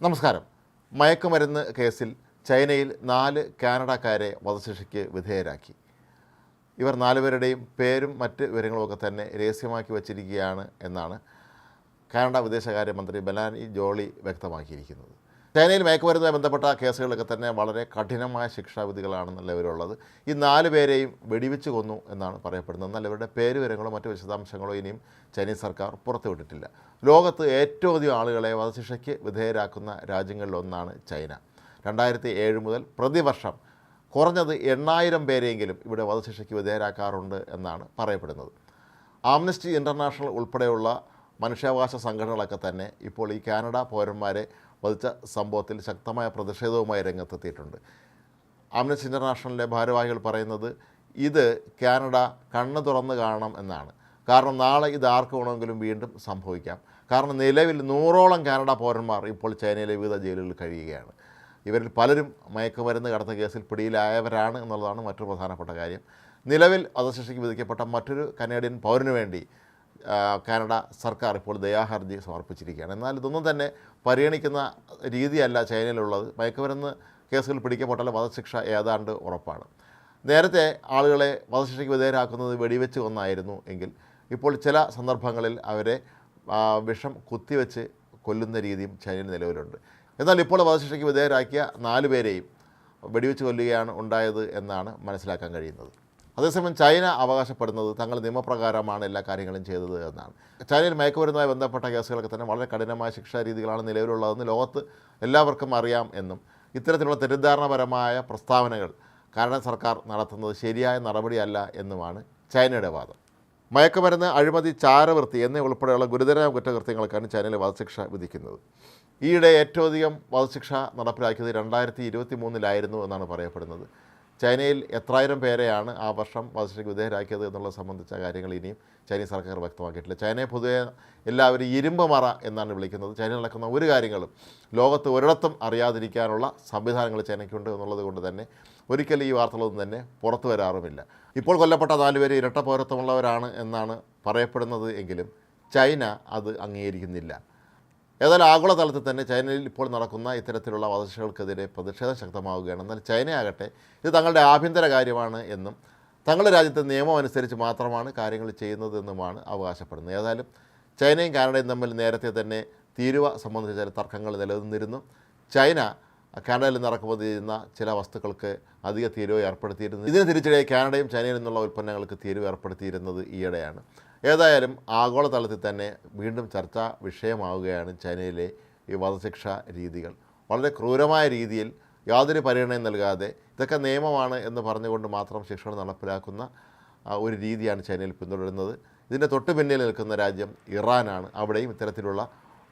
നമസ്കാരം. മയക്കുമരുന്ന് കേസിൽ ചൈനയിൽ നാല് കാനഡക്കാരെ വധശിക്ഷയ്ക്ക് വിധേയരാക്കി. ഇവർ നാലുപേരുടെയും പേരും മറ്റ് വിവരങ്ങളുമൊക്കെ തന്നെ രഹസ്യമാക്കി വച്ചിരിക്കുകയാണ് എന്നാണ് കാനഡ വിദേശകാര്യമന്ത്രി ബലാനി ജോളി വ്യക്തമാക്കിയിരിക്കുന്നത്. ചൈനയിൽ മയക്കുമരുന്നുമായി ബന്ധപ്പെട്ട കേസുകളൊക്കെ തന്നെ വളരെ കഠിനമായ ശിക്ഷാവിധികളാണ് നിലവിലുള്ളത് ഈ നാല് പേരെയും വെടിവെച്ച് കൊന്നു എന്നാണ് പറയപ്പെടുന്നത്. എന്നാൽ ഇവരുടെ പേര് വിവരങ്ങളോ മറ്റു വിശദാംശങ്ങളോ ഇനിയും ചൈനീസ് സർക്കാർ പുറത്തുവിട്ടിട്ടില്ല. ലോകത്ത് ഏറ്റവും അധികം ആളുകളെ വധശിക്ഷയ്ക്ക് വിധേയരാക്കുന്ന രാജ്യങ്ങളിലൊന്നാണ് ചൈന. രണ്ടായിരത്തി ഏഴ് മുതൽ പ്രതിവർഷം കുറഞ്ഞത് എണ്ണായിരം പേരെയെങ്കിലും ഇവിടെ വധശിക്ഷയ്ക്ക് വിധേയരാക്കാറുണ്ട് എന്നാണ് പറയപ്പെടുന്നത്. ആംനസ്റ്റി ഇന്റർനാഷണൽ ഉൾപ്പെടെയുള്ള മനുഷ്യാവകാശ സംഘടനകളൊക്കെ തന്നെ ഇപ്പോൾ ഈ കാനഡ പൗരന്മാരെ വധിച്ച സംഭവത്തിൽ ശക്തമായ പ്രതിഷേധവുമായി രംഗത്തെത്തിയിട്ടുണ്ട്. ആംനസ് ഇന്റർനാഷണലിലെ ഭാരവാഹികൾ പറയുന്നത് ഇത് കാനഡ കണ്ണ് തുറന്ന് കാണണം എന്നാണ്. കാരണം നാളെ ഇത് ആർക്ക് വേണമെങ്കിലും വീണ്ടും സംഭവിക്കാം. കാരണം നിലവിൽ നൂറോളം കാനഡ പൗരന്മാർ ഇപ്പോൾ ചൈനയിലെ വിവിധ ജയിലുകളിൽ കഴിയുകയാണ്. ഇവരിൽ പലരും മയക്കുമരുന്ന് കടത്ത കേസിൽ പിടിയിലായവരാണ് എന്നുള്ളതാണ് മറ്റൊരു പ്രധാനപ്പെട്ട കാര്യം. നിലവിൽ വധശിക്ഷയ്ക്ക് വിധിക്കപ്പെട്ട മറ്റൊരു കനേഡിയൻ പൗരന് വേണ്ടി കാനഡ സർക്കാർ ഇപ്പോൾ ദയാഹർജി സമർപ്പിച്ചിരിക്കുകയാണ്. എന്നാൽ ഇതൊന്നും തന്നെ പരിഗണിക്കുന്ന രീതിയല്ല ചൈനയിലുള്ളത്. മയക്കുമരുന്ന് കേസുകൾ പിടിക്കപ്പെട്ടാൽ വധശിക്ഷ ഏതാണ്ട് ഉറപ്പാണ്. നേരത്തെ ആളുകളെ വധശിക്ഷയ്ക്ക് വിധേയരാക്കുന്നത് വെടിവെച്ച് കൊന്നായിരുന്നു എങ്കിൽ ഇപ്പോൾ ചില സന്ദർഭങ്ങളിൽ അവരെ വിഷം കുത്തിവെച്ച് കൊല്ലുന്ന രീതിയും ചൈനയിൽ നിലവിലുണ്ട്. എന്നാൽ ഇപ്പോൾ വധശിക്ഷയ്ക്ക് വിധേയരാക്കിയ നാലുപേരെയും വെടിവെച്ച് കൊല്ലുകയാണ് ഉണ്ടായത് എന്നാണ് മനസ്സിലാക്കാൻ കഴിയുന്നത്. അതേസമയം ചൈന അവകാശപ്പെടുന്നത് തങ്ങൾ നിയമപ്രകാരമാണ് എല്ലാ കാര്യങ്ങളും ചെയ്തത് എന്നാണ്. ചൈനയിൽ മയക്കുമരുന്നുമായി ബന്ധപ്പെട്ട കേസുകളൊക്കെ തന്നെ വളരെ കഠിനമായ ശിക്ഷാ രീതികളാണ് നിലവിലുള്ളതെന്ന് ലോകത്ത് എല്ലാവർക്കും അറിയാം എന്നും ഇത്തരത്തിലുള്ള തെറ്റിദ്ധാരണപരമായ പ്രസ്താവനകൾ കാരണം സർക്കാർ നടത്തുന്നത് ശരിയായ നടപടിയല്ല എന്നുമാണ് ചൈനയുടെ വാദം. മയക്കുമരുന്ന് അഴിമതി ചാരവൃത്തി എന്നിവ ഉൾപ്പെടെയുള്ള ഗുരുതരമായ കുറ്റകൃത്യങ്ങൾക്കാണ് ചൈനയിൽ വധശിക്ഷ വിധിക്കുന്നത്. ഈയിടെ ഏറ്റവും അധികം വധശിക്ഷ നടപ്പിലാക്കിയത് രണ്ടായിരത്തി ഇരുപത്തി മൂന്നിലായിരുന്നു എന്നാണ് പറയപ്പെടുന്നത്. ചൈനയിൽ എത്രായിരം പേരെയാണ് ആ വർഷം വധശിക്ഷയ്ക്ക് വിധേയരാക്കിയത് എന്നുള്ളത് സംബന്ധിച്ച കാര്യങ്ങൾ ഇനിയും ചൈനീസ് സർക്കാർ വ്യക്തമാക്കിയിട്ടില്ല. ചൈനയെ പൊതുവെ എല്ലാവരും ഇരുമ്പ് മറ എന്നാണ് വിളിക്കുന്നത്. ചൈനയിൽ നടക്കുന്ന ഒരു കാര്യങ്ങളും ലോകത്ത് ഒരിടത്തും അറിയാതിരിക്കാനുള്ള സംവിധാനങ്ങൾ ചൈനയ്ക്കുണ്ട് എന്നുള്ളത് കൊണ്ട് തന്നെ ഒരിക്കലും ഈ വാർത്തകളൊന്നും തന്നെ പുറത്തു വരാറുമില്ല. ഇപ്പോൾ കൊല്ലപ്പെട്ട നാലുപേര് ഇരട്ട പൗരത്വമുള്ളവരാണ് എന്നാണ് പറയപ്പെടുന്നത് എങ്കിലും ചൈന അത് അംഗീകരിക്കുന്നില്ല. ഏതായാലും ആഗോളതലത്തിൽ തന്നെ ചൈനയിൽ ഇപ്പോൾ നടക്കുന്ന ഇത്തരത്തിലുള്ള വധശകൾക്കെതിരെ പ്രതിഷേധം ശക്തമാവുകയാണ്. എന്നാൽ ചൈനയാകട്ടെ ഇത് തങ്ങളുടെ ആഭ്യന്തര കാര്യമാണ് എന്നും തങ്ങളുടെ രാജ്യത്തെ നിയമം അനുസരിച്ച് മാത്രമാണ് കാര്യങ്ങൾ ചെയ്യുന്നതെന്നുമാണ് അവകാശപ്പെടുന്നത്. ഏതായാലും ചൈനയും കാനഡയും തമ്മിൽ നേരത്തെ തന്നെ തീരുവ സംബന്ധിച്ച ചില തർക്കങ്ങൾ നിലനിന്നിരുന്നു. ചൈന കാനഡയിൽ നിന്ന് ഇറക്കുമതി ചെയ്യുന്ന ചില വസ്തുക്കൾക്ക് അധിക തീരുവ ഏർപ്പെടുത്തിയിരുന്നു. ഇതിന് തിരിച്ചടിയായി കാനഡയും ചൈനയിൽ നിന്നുള്ള ഉൽപ്പന്നങ്ങൾക്ക് തീരുവ ഏർപ്പെടുത്തിയിരുന്നത് ഈയിടെയാണ്. ഏതായാലും ആഗോളതലത്തിൽ തന്നെ വീണ്ടും ചർച്ചാ വിഷയമാവുകയാണ് ചൈനയിലെ ഈ വധശിക്ഷ രീതികൾ. വളരെ ക്രൂരമായ രീതിയിൽ യാതൊരു പരിഗണനയും നൽകാതെ ഇതൊക്കെ നിയമമാണ് എന്ന് പറഞ്ഞുകൊണ്ട് മാത്രം ശിക്ഷകൾ നടപ്പിലാക്കുന്ന ഒരു രീതിയാണ് ചൈനയിൽ പിന്തുടരുന്നത്. ഇതിന്റെ തൊട്ട് പിന്നിൽ നിൽക്കുന്ന രാജ്യം ഇറാനാണ്. അവിടെയും ഇത്തരത്തിലുള്ള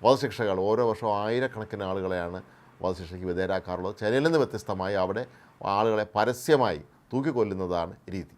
വധശിക്ഷകൾ ഓരോ വർഷവും ആയിരക്കണക്കിന് ആളുകളെയാണ് വധശിക്ഷയ്ക്ക് വിധേയരാക്കാറുള്ളത്. ചൈനയിൽ നിന്ന് വ്യത്യസ്തമായി അവിടെ ആളുകളെ പരസ്യമായി തൂക്കിക്കൊല്ലുന്നതാണ് രീതി.